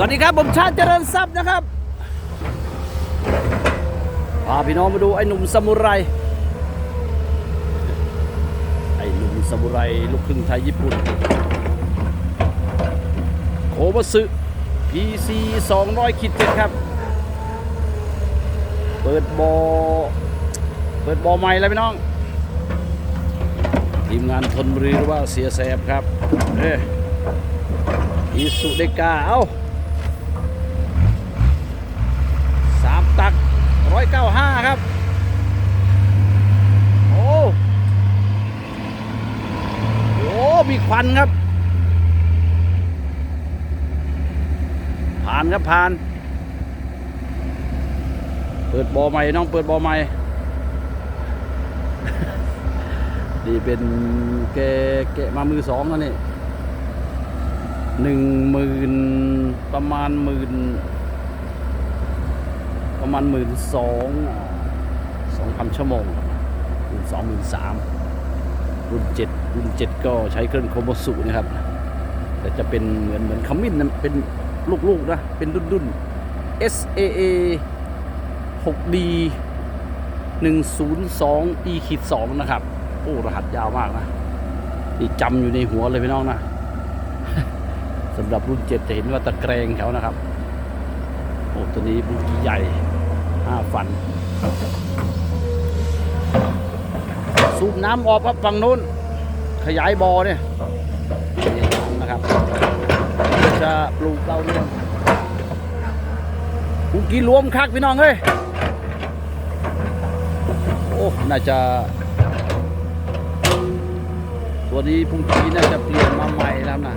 วัสดีครับ ผมชาติเจริญทรัพย์นะครับพาพี่น้องมาดูไอ้หนุ่มซามูไร ไอ้หนุ่มซามูไรลูกครึ่งไทยญี่ปุ่น โคมาสึ PC 200คิดเจ็ดครับ เปิดบอ เปิดบอใหม่แล้วพี่น้อง ทีมงานทนบุรีหรือว่าเสียแสบครับ เอ้อีสุเดกา เอ้าสามตัก ร้อยเก้าห้าครับ โอ้โหมีควันครับ ผ่านครับผ่าน เปิดบอใหม่น้องเปิดบอใหม่ นี่เป็นแกแกะมามือสองแล้วนี่หนึ่งหมื่นประมาณหมื่น ประมาณหมื่นสองสองพันชั่วโมงหมื่นสองหมื่นสามรุ่นเจ็ดรุ่นเจ็ดก็ใช้เครื่องโคโมสุนะครับ แต่จะเป็นเหมือนเหมือนขมิ้นนะเป็นลูกๆนะ เป็นดุนดุนๆ SAA 6D 102 E ขีด2นะครับ โอ้ รหัสยาวมากนะ นี่จำอยู่ในหัวเลยพี่น้องนะสำหรับรุ่นเจ็ดจะเห็นว่าตะแกรงเขานะครับ โอ้ ตัวนี้บุกใหญ่ ห้าฟัน สูบน้ำออกครับฝั่งนู้น ขยายบ่อเนี่ยนะครับ จะปลูกเราเนี่ยบุกี้รวมคักพี่น้องเฮ้ย โอ้ น่าจะตัวนี้พุ่งกีน่าจะเปลี่ยนมาใหม่แล้วนะ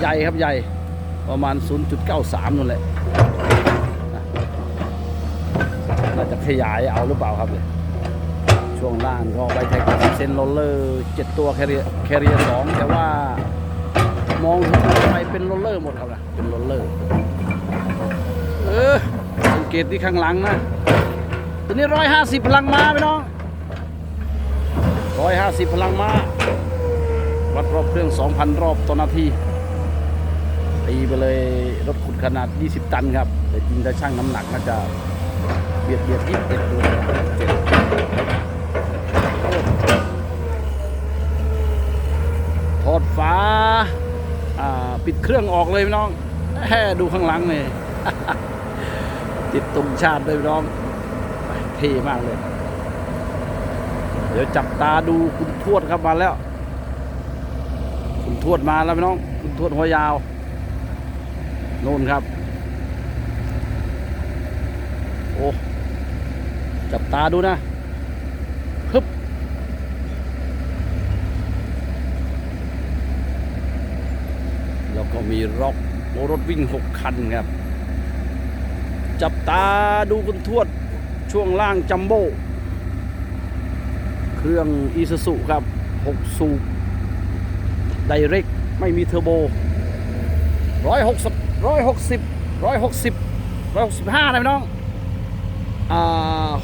ใหญ่ครับใหญ่ ประมาณ 0.93นั่นแหละ จะขยายเอาหรือเปล่าครับเนี่ยช่วงล่างก็ไบเทคเซนโรลเลอร์7ตัวแคเรียแคเรียสองแต่ว่ามองไปเป็นโรลเลอร์หมดครับนะเป็นโรลเลอร์เออสังเกตที่ข้างหลังนะตัวนี้ร้อยห้าสิบพลังม้าพี่น้องร้อยห้าสิบพลังม้าวัดรอบเครื่องสองพันรอบต่อนาทีตีไปเลยรถขุดขนาด 20 ตันครับ แต่จริงถ้าช่างน้ำหนักน่าจะ บียดเบียดยี่สิบเอ็ดตัวเจ็ดถอดฝาอ่าปิดเครื่องออกเลยพี่น้องแฮ่ดูข้างหลังเลยติดตรงชาติด้วยพี่น้องเท่มากเลย เดี๋ยวจับตาดูคุณทวดครับมาแล้ว คุณทวดมาแล้วพี่น้อง คุณทวดหัวยาวโน่นครับ โอ้ จับตาดูนะฮึบแล้วก็มีร็อกโอรถวิ่งหกคันครับ จับตาดูคุณทวดช่วงล่างจัมโบ้เครื่องอีซูซุครับ 6 สูบไดเรกไม่มีเทอร์โบร้อยหกสิบร้อยหกสิบร้อยหกสิบร้อยหกสิบห้านะพี่น้อง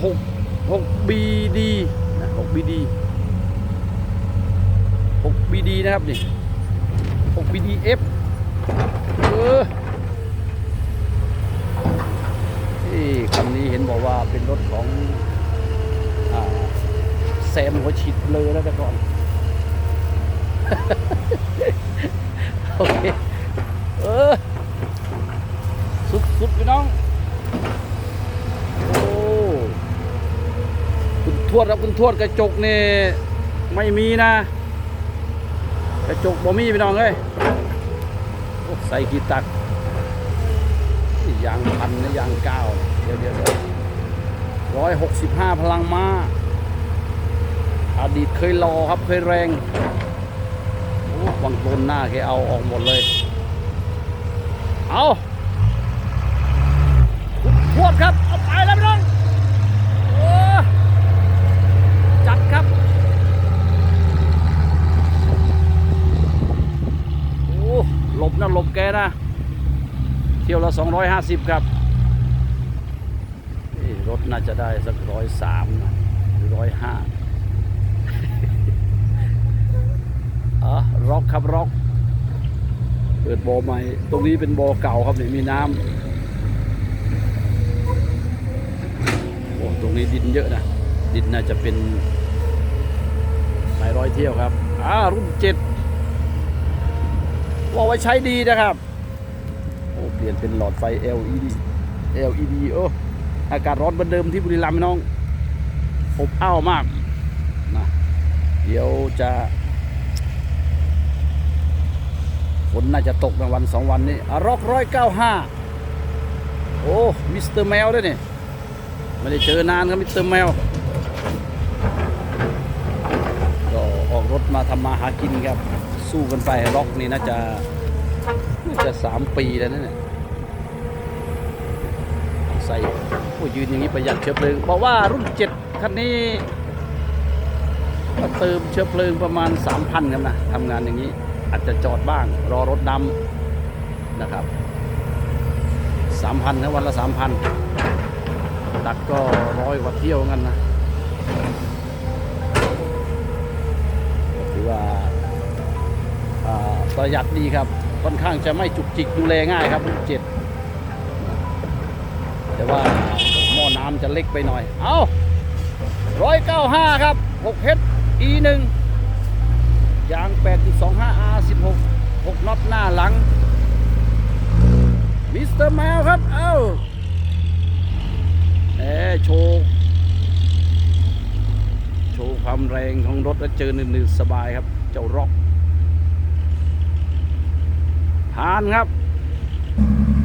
6 6 BD นะ6 BD 6 BD นะครับนี่6 BDF เออที่คันนี้เห็นบอกว่าเป็นรถของแซมหัวฉีดเลยแล้วแต่ก่อน โอเค เออ สุดๆพี่น้อง วดครับคุณทวดกระจกเนี่ไม่มีนะ กระจกบ่มีพี่น้องเอ้ยใส่กี่ตักยางพันนะยางเก้าเดี๋ยวเดี๋ยวร้อยหกสิบห้าพลังม้าอดีตเคยรอครับเคยแรงบางต้นหน้าแกเอาออกหมดเลย เอาพวดครับ เอาไปแล้วพี่น้องโอ้จัดครับ โอ้หลบนะหลบ แกนะ เที่ยวละ 250 ครับรถน่าจะได้สักร้อยสามหรือร้อยห้าอะร็อกครับร็อกเปิดบ่อใหม่ ตรงนี้เป็นบ่อเก่าครับเนี่ยมีน้ำโอ้ตรงนี้ดินเยอะนะ ดินน่าจะเป็นหลายร้อยเที่ยวครับอ่ารุ่นเจ็ด ว่าไว้ใช้ดีนะครับ โอ้เปลี่ยนเป็นหลอดไฟ LED LED โอ้อากาศร้อนเหมือนเดิมที่บุรีรัมย์น้องอบอ้าวมากนะเดี๋ยวจะฝนน่าจะตกในวันสองวันนี้ร็อกร้อยเก้าห้าโอ้มิสเตอร์แมวด้วยนี่ไม่ได้เจอนานครับมิสเตอร์แมวก็ออกรถมาทำมาหากินครับ สู้กันไปร็อกนี่น่าจะน่าจะสามปีแล้วนะเนี่ยใส่โอ้ยืนอย่างนี้ประหยัดเชื้อเพลิงบอกว่ารุ่นเจ็ดคันนี้เติมเชื้อเพลิงประมาณ 3,000ครับนะทำงานอย่างนี้อาจจะจอดบ้าง รอรถดำนะครับ 3,000นะวันละ 3,000ตักก็ร้อยกว่าเที่ยวกันนะ ประหยัดดีครับ ค่อนข้างจะไม่จุกจิกดูแลง่ายครับรุ่นเจ็ดแต่ว่าหม้อน้ำจะเล็กไปหน่อย เอาร้อยเก้าห้าครับ6เฮด E หนึ่งยาง8.25 R 16 6น็อตหน้าหลัง มิสเตอร์แมวครับ เอ้าแหมโชว์โชว์ความแรงของรถแล้วเจอหนืดๆสบายครับ เจ้าร็อก ผ่านครับ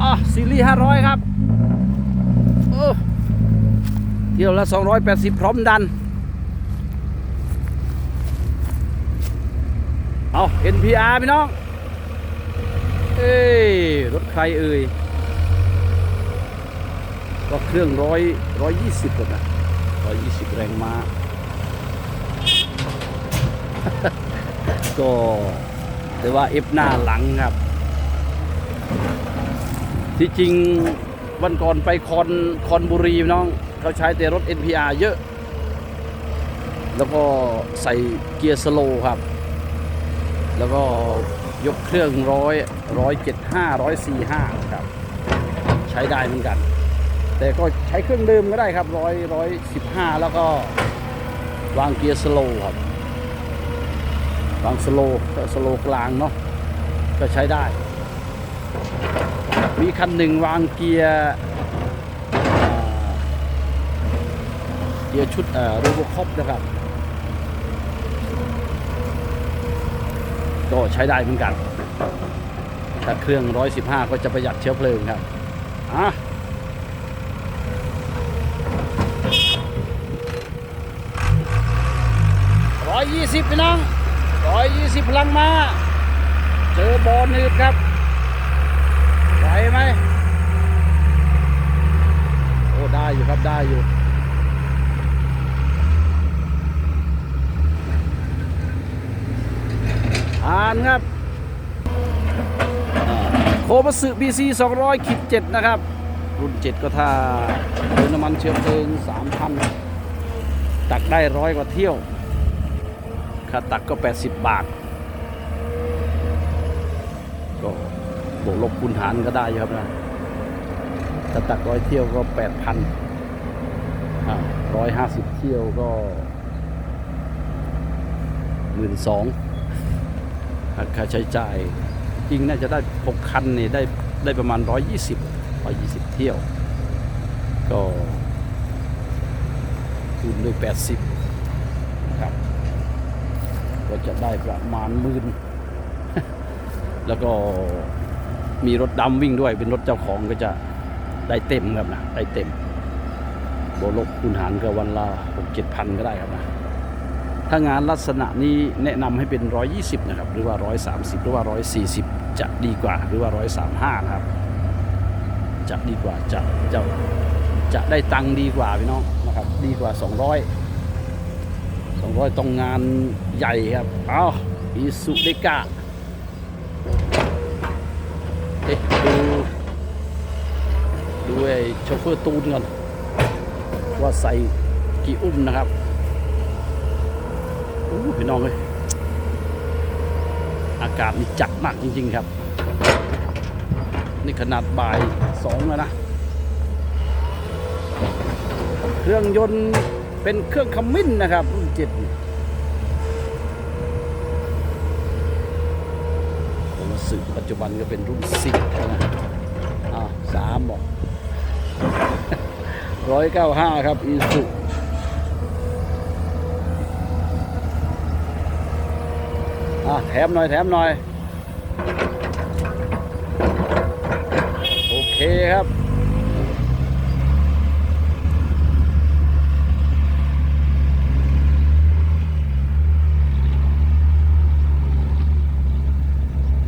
อะซีรีส์500ครับเที่ยวละ280พร้อมดัน เอา NPR พี่น้อง เอ้รถใครเอ่ยก็เครื่องร้อยร้อยยี่สิบนะร้อยยี่สิบแรงม้าก็แต่ว่าเอฟหน้าหลังครับ ที่จริงวันก่อนไปคอนคอนบุรีน้องเขาใช้แต่รถ NPR เยอะ แล้วก็ใส่เกียร์สโลครับ แล้วก็ยกเครื่องร้อยร้อยเจ็ดห้าร้อยสี่ห้าครับ ใช้ได้เหมือนกัน แต่ก็ใช้เครื่องเดิมก็ได้ครับร้อยร้อยสิบห้าแล้วก็วางเกียร์สโลครับ วางสโลสโลกลางเนาะก็ใช้ได้ มีคันหนึ่งวางเกียร์เกียร์ชุดโรโบคอปนะครับ ก็ใช้ได้เหมือนกันถ้าเครื่อง 115 ก็จะประหยัดเชื้อเพลิงครับอะร้อยยี่สิบพี่น้องร้อยยี่สิบพลังมา เจอบอลนืดครับไหวไหม โอ้ ได้อยู่ อ่านครับโคบัสึ BC 200ขีด7นะครับ รุ่น 7 ก็ถ้าเติมน้ำมันเชื้อเพลิง3,000ตักได้ร้อยกว่าเที่ยวค่าตักก็ 80 บาท ก็บวกลบคูณหารก็ได้ครับนะถ้าตักร้อยเที่ยวก็ 8,000 ร้อยห้าสิบเที่ยวก็หมื่นสองหักค่าใช้จ่าย จริงน่าจะได้6คันนี่ได้ได้ประมาณ120 120เที่ยว ก็คูณด้วย80ครับ ก็จะได้ประมาณหมื่นแล้วก็มีรถดำวิ่งด้วยเป็นรถเจ้าของก็จะได้เต็มครับนะได้เต็ม บวกลบคูณหารก็วันละ6 7พันก็ได้ครับนะถ้างานลักษณะนี้แนะนำให้เป็น 120 นะครับ หรือว่า 130 หรือว่า 140 จะดีกว่าหรือว่า 135 นะครับ จะดีกว่าจะจะจะได้ตังค์ดีกว่าพี่น้องนะครับ ดีกว่า 200 200ต้องงานใหญ่ครับเอาอีสุเดกะเอ๊ะดูดูไอ้โชเฟอร์ตูนก่อน ว่าใส่กี่อุ้มนะครับโอ้พี่น้องเลยอากาศนี่จัดมากจริงๆครับ นี่ขนาดบ่ายสองแล้วนะ เครื่องยนต์เป็นเครื่องขมิ้นนะครับรุ่นเจ็ดผมสึกปัจจุบันก็เป็นรุ่นสิบนะอ่าสามบอก ร้อยเก้าห้าครับอีสุอะแถมหน่อยแถมหน่อย โอเคครับ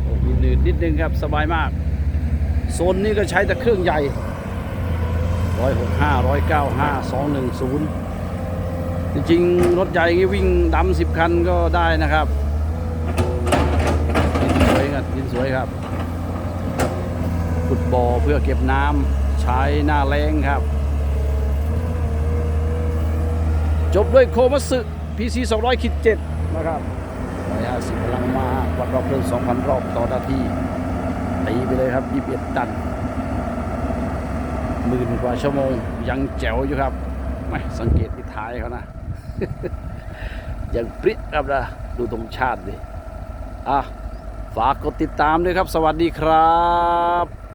โอ้มีหนืดนิดนึงครับ สบายมาก โซนนี้ก็ใช้แต่เครื่องใหญ่ ร้อยหกห้าร้อยเก้าห้าสองหนึ่งศูนย์จริงๆ รถใหญ่งี้วิ่งดำสิบคันก็ได้นะครับดินสวยครับดินสวยครับขุดบ่อเพื่อเก็บน้ำใช้หน้าแรงครับ จบด้วยโคมัสึ PC 200คิด7นะครับ150พลังมาวัดรอบเพลิง2,000 รอบต่อนาทีตีไปเลยครับ 21 ตัน หมื่นกว่าชั่วโมง ยังแจ๋วอยู่ครับไม่สังเกตที่ท้ายเขานะ ยังปริ๊ดครับนะ ดูธงชาติดิอะฝากกดติดตามด้วยครับ สวัสดีครับ